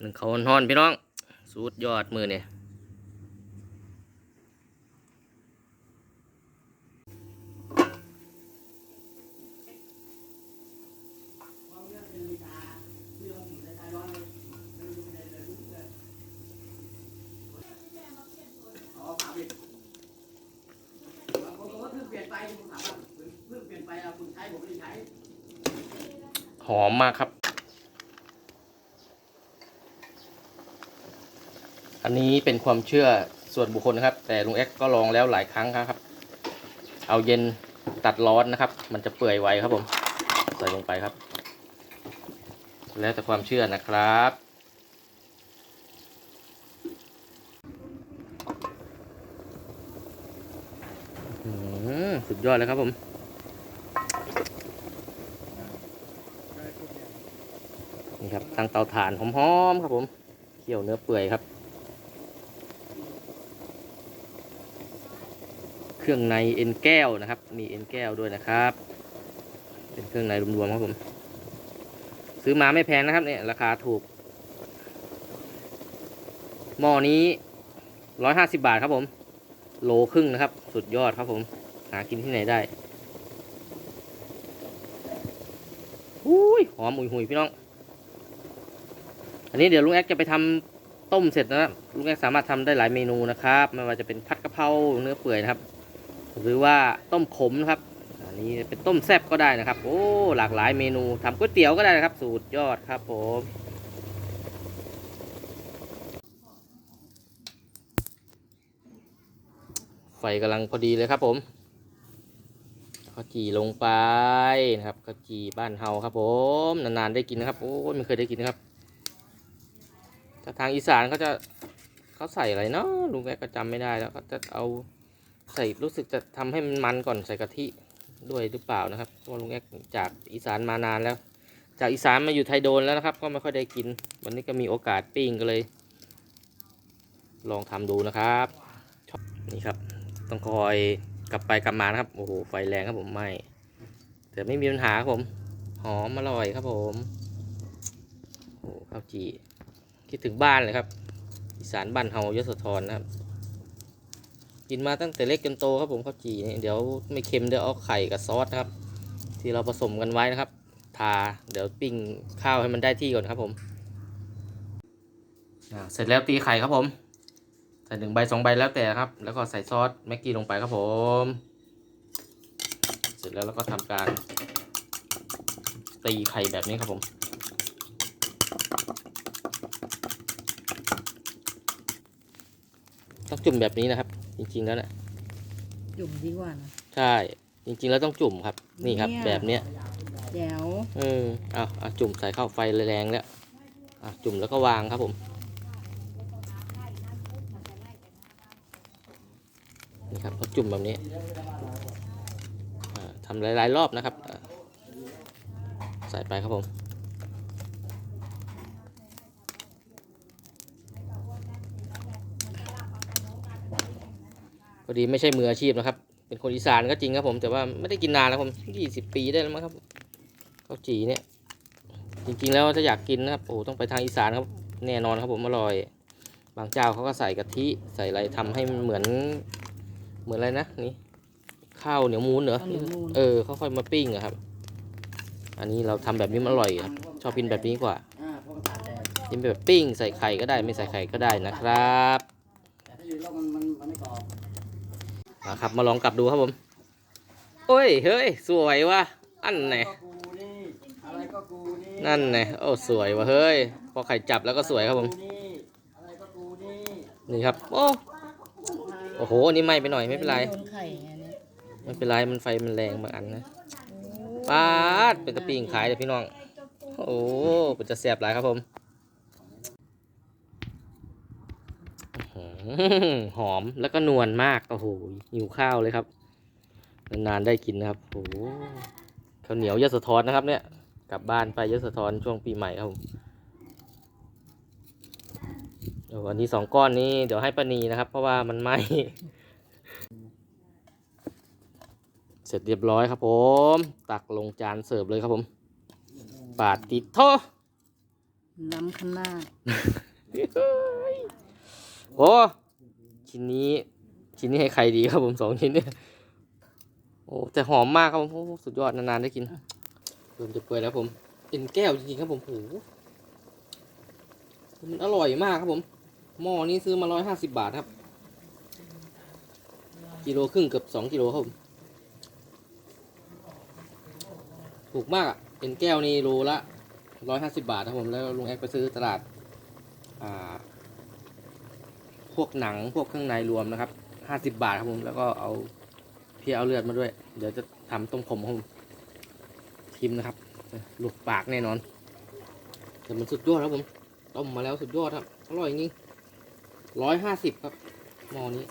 หนึ่งเขาฮอนพี่น้อง สูตรยอดมือเนี่ยหอมมากครับ อันนี้เป็นความเชื่อส่วนบุคคลนะครับ แต่ลุงเอ็กก็ลองแล้วหลายครั้งครับ เอาเย็นตัดร้อนนะครับ มันจะเปื่อยไวครับผมใส่ลงไปครับ แล้วแต่ความเชื่อนะครับ สุดยอดเลยครับผมนี่ครับตั้งเตาถ่านหอมๆครับผมเคี่ยวเนื้อเปื่อยครับ เครื่องในเอ็นแก้วนะครับ มีเอ็นแก้วด้วยนะครับ เป็นเครื่องในรวมๆครับผม ซื้อมาไม่แพงนะครับเนี่ยราคาถูก หม้อนี้ร้อยห้าสิบาทครับผม โลครึ่งนะครับ สุดยอดครับผม หากินที่ไหนได้อุ้ยหอมหุยๆพี่น้อง อันนี้เดี๋ยวลุงแอ๊กจะไปทำต้มเสร็จนะลุงแอ๊กสามารถทำได้หลายเมนูนะครับ ไม่ว่าจะเป็นผัดกะเพราเนื้อเปื่อยนะครับ หรือว่าต้มขมนะครับ อันนี้เป็นต้มแซ่บก็ได้นะครับ โอ้หลากหลายเมนูทำก๋วยเตี๋ยวก็ได้นะครับ สูตรยอดครับผมไฟกำลังพอดีเลยครับผมข้าวจี่ลงไปนะครับข้าวจี่บ้านเฮาครับ ผมนานๆได้กินนะครับโอ้ไม่เคยได้กินนะครับถ้าทางอีสานเขาจะเขาใส่อะไรเนาะลุงแกก็จำไม่ได้แล้วเขาจะเอา ใส่รู้สึกจะทำให้มันมันก่อนใส่กะทิด้วยหรือเปล่านะครับเพราะว่าลุงแอกจากอีสานมานานแล้ว จากอีสานมาอยู่ไทยโดนแล้วนะครับ ก็ไม่ค่อยได้กิน วันนี้ก็มีโอกาสปิ้งก็เลย ลองทำดูนะครับชอบนี่ครับ ต้องคอยกลับไปกลับมานะครับโอ้โหไฟแรงครับผมไม่แต่ไม่มีปัญหาครับผม หอมอร่อยครับผมโอ้โหข้าวจีคิดถึงบ้านเลยครับอีสานบ้านเฮายโสธรนะครับ กินมาตั้งแต่เล็กจนโตครับผมข้าวจี่นี่เดี๋ยวไม่เค็มเดี๋ยวเอาไข่กับซอสนะครับ ที่เราผสมกันไว้นะครับ ทาเดี๋ยวปิ้งข้าวให้มันได้ที่ก่อนครับผมเสร็จแล้วตีไข่ครับผมใส่หนึ่งใบสองใบแล้วแต่ครับ แล้วก็ใส่ซอสแม็กกี้ลงไปครับผม เสร็จแล้วเราก็ทำการ ตีไข่แบบนี้ครับผม ต้องจุ่มแบบนี้นะครับ จริงๆแล้วนะจุ่มดีกว่านะ ใช่ จริงๆแล้วต้องจุ่มครับ นี่ครับ เนี่ย แบบเนี้ยแจ๋วเออเอาเอาจุ่มใส่เข้าไฟแรงๆแล้วอะจุ่มแล้วก็วางครับผม นี่ครับพอจุ่มแบบนี้อ่าทำหลายๆรอบนะครับอ่าใส่ไปครับผม อดีไม่ใช่มืออาชีพนะครับ เป็นคนอีสานก็จริงครับผมแต่ว่าไม่ได้กินนานแล้วผมยี่สิบปีได้แล้วมั้งครับข้าวจีเนี่ย จริงๆแล้วถ้าอยากกินนะครับโอ้ต้องไปทางอีสานครับแน่นอนครับผมอร่อย บางเจ้าเขาก็ใส่กะทิใส่อะไรทำให้มันเหมือนเหมือนอะไรนะนี่ข้าวเหนียวมูนเหรอข้าวเหนียวมูนเออเขาค่อยมาปิ้งอะครับ อันนี้เราทำแบบนี้มันอร่อยครับ ชอบกินแบบนี้กว่าอ่าพวกตากแดดกินแบบปิ้งใส่ไข่ก็ได้ไม่ใส่ไข่ก็ได้นะครับ นมันมันไม่กรอบมาครับมาลองกลับดูครับผมโอ้ยเฮ้ยสวยว่ะอันไหนนั่นนั่นไงโอ้สวยว่ะเฮ้ยพอไข่จับแล้วก็สวยครับผมนี่ครับโอ้โอ้โหอันนี้ไหม้ไปหน่อยไม่เป็นไรไม่เป็นไรมันไฟมันแรงบางอันนะปาดเป็นตะปีงขายเดี๋ยวพี่น้องโอ้เป็นจะแซ่บหลายครับผมอื้อ หือหอมแล้วก็นวลมากโอ้โหหิวข้าวเลยครับ นานๆได้กินนะครับโอ้โหข้าวเหนียวยโสธรนะครับ เนี่ยกลับบ้านไปยโสธรช่วงปีใหม่ครับผมเดี๋ยววันนี้สองก้อนนี้เดี๋ยวให้ป้านีนะครับ เพราะว่ามันไหม้เสร็จเรียบร้อยครับผม ตักลงจานเสิร์ฟเลยครับผมปาดติดโทล้ำขนาด โอ้ชิ้นนี้ ชิ้นนี้ให้ใครดีครับผมสองชิ้นเนี่ยโอ้แต่หอมมากครับผมสุดยอดนานๆได้กินเริ่มจะเปื่อยแล้วผมเป็นแก้วจริงๆครับผมโอ้โหมันอร่อยมากครับผมหม้อนี้ซื้อมาร้อยห้าสิบบาทครับ กิโลครึ่งเกือบสองกิโลครับผมถูกมากอะเป็นแก้วนี่โลละร้อยห้าสิบบาทครับผมแล้วลุงแอกไปซื้อตลาด อ่า พวกหนังพวกเครื่องในรวมนะครับห้าสิบบาทครับผมแล้วก็เอาพียเอาเลือดมาด้วย เดี๋ยวจะทำต้มขมผมชิมนะครับหลุดปากแน่นอนแต่มันสุดยอดครับผมต้มมาแล้วสุดยอดครับอร่อยจริงร้อยห้าสิบครับหม้อนี้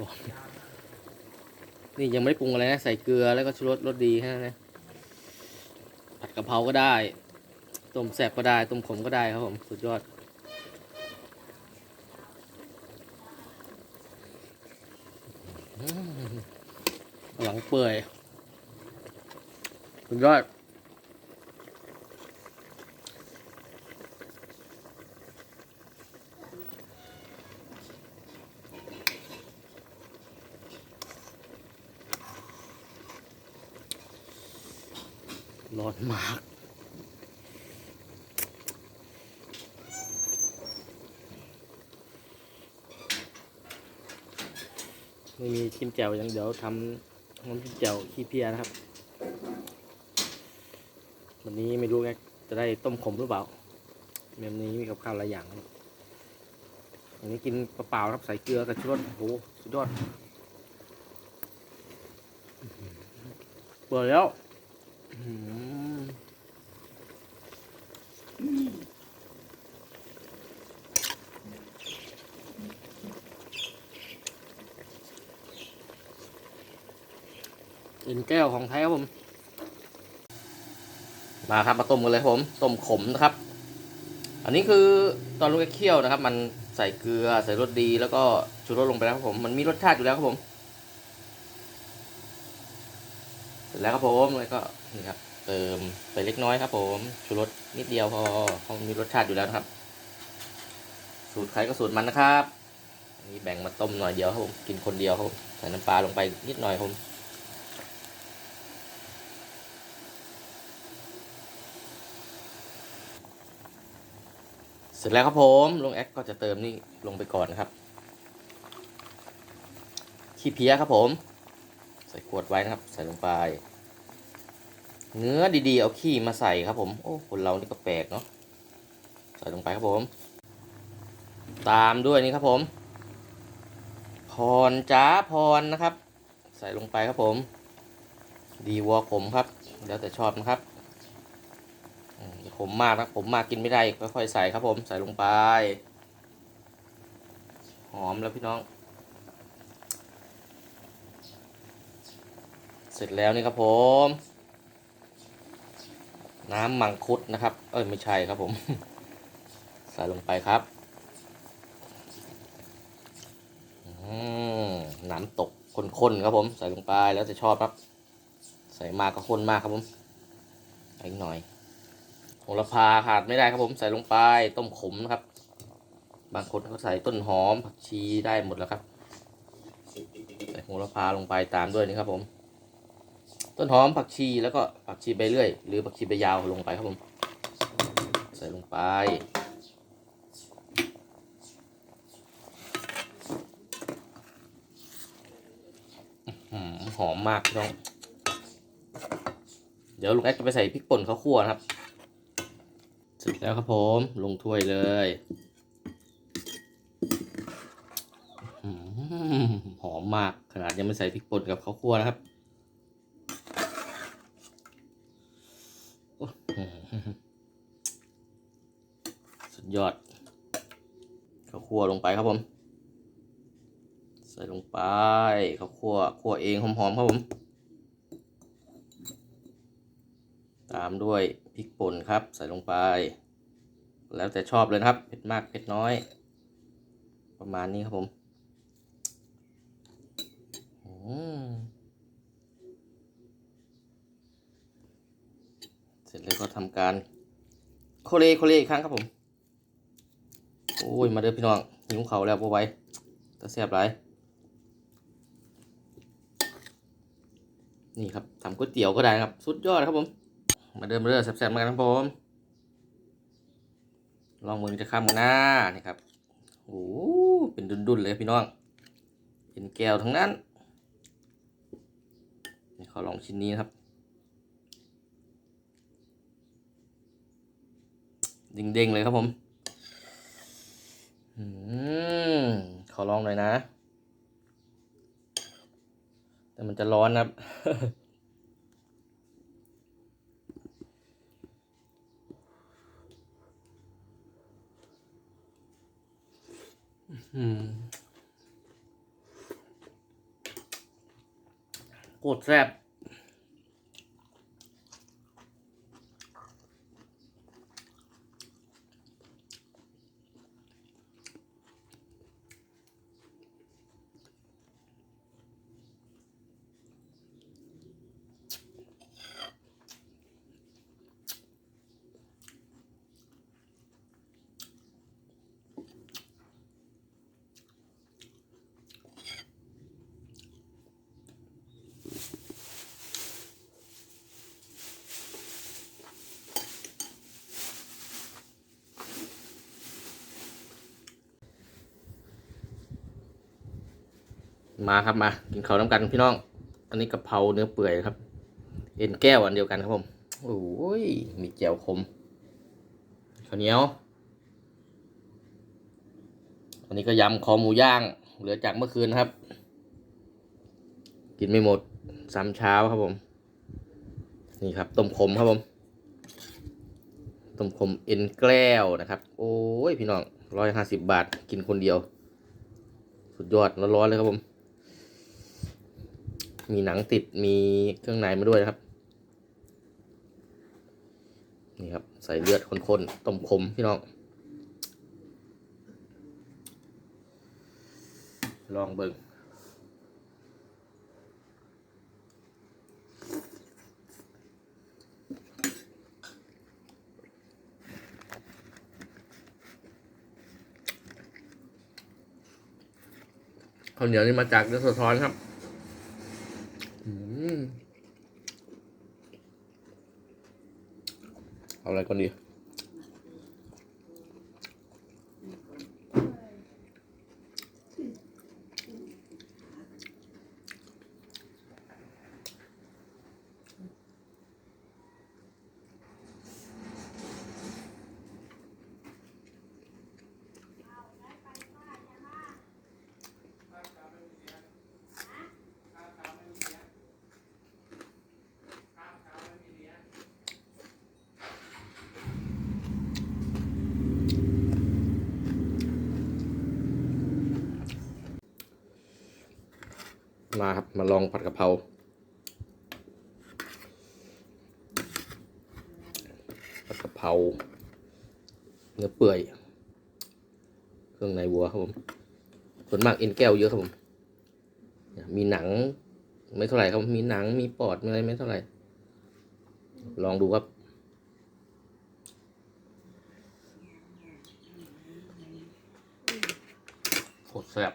ร้อนนี่ยังไม่ได้ปรุงอะไรนะใส่เกลือแล้วก็ชูรสรสดีแค่นั้นนะผัดกะเพราก็ได้ ต้มแซ่บก็ได้ ต้มขมก็ได้ครับผม สุดยอด หลังเปื่อย สุดยอดร้อนมาก ไม่มี ชิมแจ่วอย่างเดี๋ยวทำน้ำจิ้มแจ่วขี้เพียนะครับ วันนี้ไม่รู้แกจะได้ต้มขมหรือเปล่าเมนนี้มีกับข้าวหลายอย่างอันนี้กินเปล่าๆครับใส่เกลือกับชูรสโอ้โหสุดยอดเบื่อแล้ว อื้อหือเป็นแก้วของแท้ครับผม มาครับมาต้มกันเลยผมต้มขมนะครับ อันนี้คือตอนลูกเคี่ยวนะครับ มันใส่เกลือใส่รสดีแล้วก็ชูรสลงไปแล้วครับผมมันมีรสชาติอยู่แล้วครับผมเสร็จแล้วครับผมแล้วก็นี่ครับเติมไปเล็กน้อยครับ ผมชูรสนิดเดียวพอเพราะมันมีรสชาติอยู่แล้วนะครับ สูตรใครก็สูตรมันนะครับนนี้แบ่งมาต้มหน่อยเดียวครับผมกินคนเดียวครับใส่น้ำปลาลงไปนิดหน่อยครับ เสร็จแล้วครับผมลงแอคก็จะเติมนี่ลงไปก่อนนะครับ ขี้เพี้ยครับผม ใส่ขวดไว้นะครับ ใส่ลงไป เนื้อดีๆ เอาขี้มาใส่ครับผม โอ้คนเรานี่ก็แปลกเนาะใส่ลงไปครับผม ตามด้วยนี่ครับผม พรจ้าพรนะครับ ใส่ลงไปครับผม ดีวัวขมครับ แล้วแต่ชอบนะครับ อืมาขมากนะผมมากกินไม่ได้ค่อยๆใส่ครับผมใส่ลงไป หอมแล้วพี่น้อง เสร็จแล้วนี่ครับผม น้ำมังคุดนะครับ เอ้ยไม่ใช่ครับผม ใส่ลงไปครับน้ำตกข้นๆครับผม ใส่ลงไปแล้วจะชอบครับ ใส่มากก็ข้นมากครับผมอีกหน่อย โหระพาขาดไม่ได้ครับผมใส่ลงไปต้มขมนะครับ บางคนเขาใส่ต้นหอมผักชีได้หมดแล้วครับใส่โหระพาลงไปตามด้วยนี่ครับผม ต้นหอมผักชีแล้วก็ผักชีใบเลื่อย หรือผักชีใบยาวลงไปครับผม ใส่ลงไปหอหอมมากพี่น้อง เดี๋ยวลุงแอดจะไปใส่พริกป่นข้าวคั่วนะครับ เสร็จแล้วครับผมลงถ้วยเลยหอมมากขนาดยังไม่ใส่พริกป่นกับข้าวคั่วนะครับสุดยอดข้าวคั่วลงไปครับผม ใส่ลงไปข้าวคั่วคั่วเองหอมๆครับผม ตามด้วย ริกป่นครับ ใส่ลงไป แล้วแต่ชอบเลยนะครับเผ็ดมากเผ็ดน้อย ประมาณนี้ครับผมเสร็จแล้วก็ทำการโคเลโคเลอีกครั้งครับผม โอ้ย มาเด้อพี่น้องหิวเขาแล้วพอไว้ตะแซ่บไรนี่ครับทำก๋วยเตี๋ยวก็ได้ครับ สุดยอดครับผม มาเดิมมาเด้อแซ่บๆมากันครับผม ลองมือจะข้ามกันหน้านี่ครับโอ้เป็นดุนๆเลยพี่น้อง เป็นแก้วทั้งนั้นนี่ขอลองชิ้นนี้ครับเด้งๆเลยครับผมอืมขอลองหน่อยนะ แต่มันจะร้อนนะครับ อืมโคตรแซบ มาครับมา กินข้าวน้ำกันพี่น้อง อันนี้กะเพราเนื้อเปื่อยครับ เอ็นแก้วอันเดียวกันครับผม โอ้ย มีแจ่วคมข้าวเหนียว อันนี้ก็ยำคอหมูย่าง เหลือจากเมื่อคืนนะครับ กินไม่หมดซ้ำเช้าครับผม นี่ครับต้มขมครับผมต้มขมเอ็นแก้วนะครับ โอ้ยพี่น้องร้อยห้าสิบบาทกินคนเดียว สุดยอดร้อนๆเลยครับผม มีหนังติดมีเครื่องในมาด้วยนะครับ นี่ครับ ใส่เลือดข้นๆต้มขมพี่น้อง ลองเบิ่งข้าวเหนียวนี่มาจากเนื้อสะท้อนครับ เอาอะไรก่อนดี มาครับ มาลองผัดกะเพราผัดกะเพราเนื้อเปื่อย เครื่องในวัวครับผมส่วนมากเอ็นแก้วเยอะครับผมมีหนัง ไม่เท่าไหร่ครับมีหนังมีปอดมีอะไรไม่เท่าไหร่ ลองดูครับโคตรแซ่บ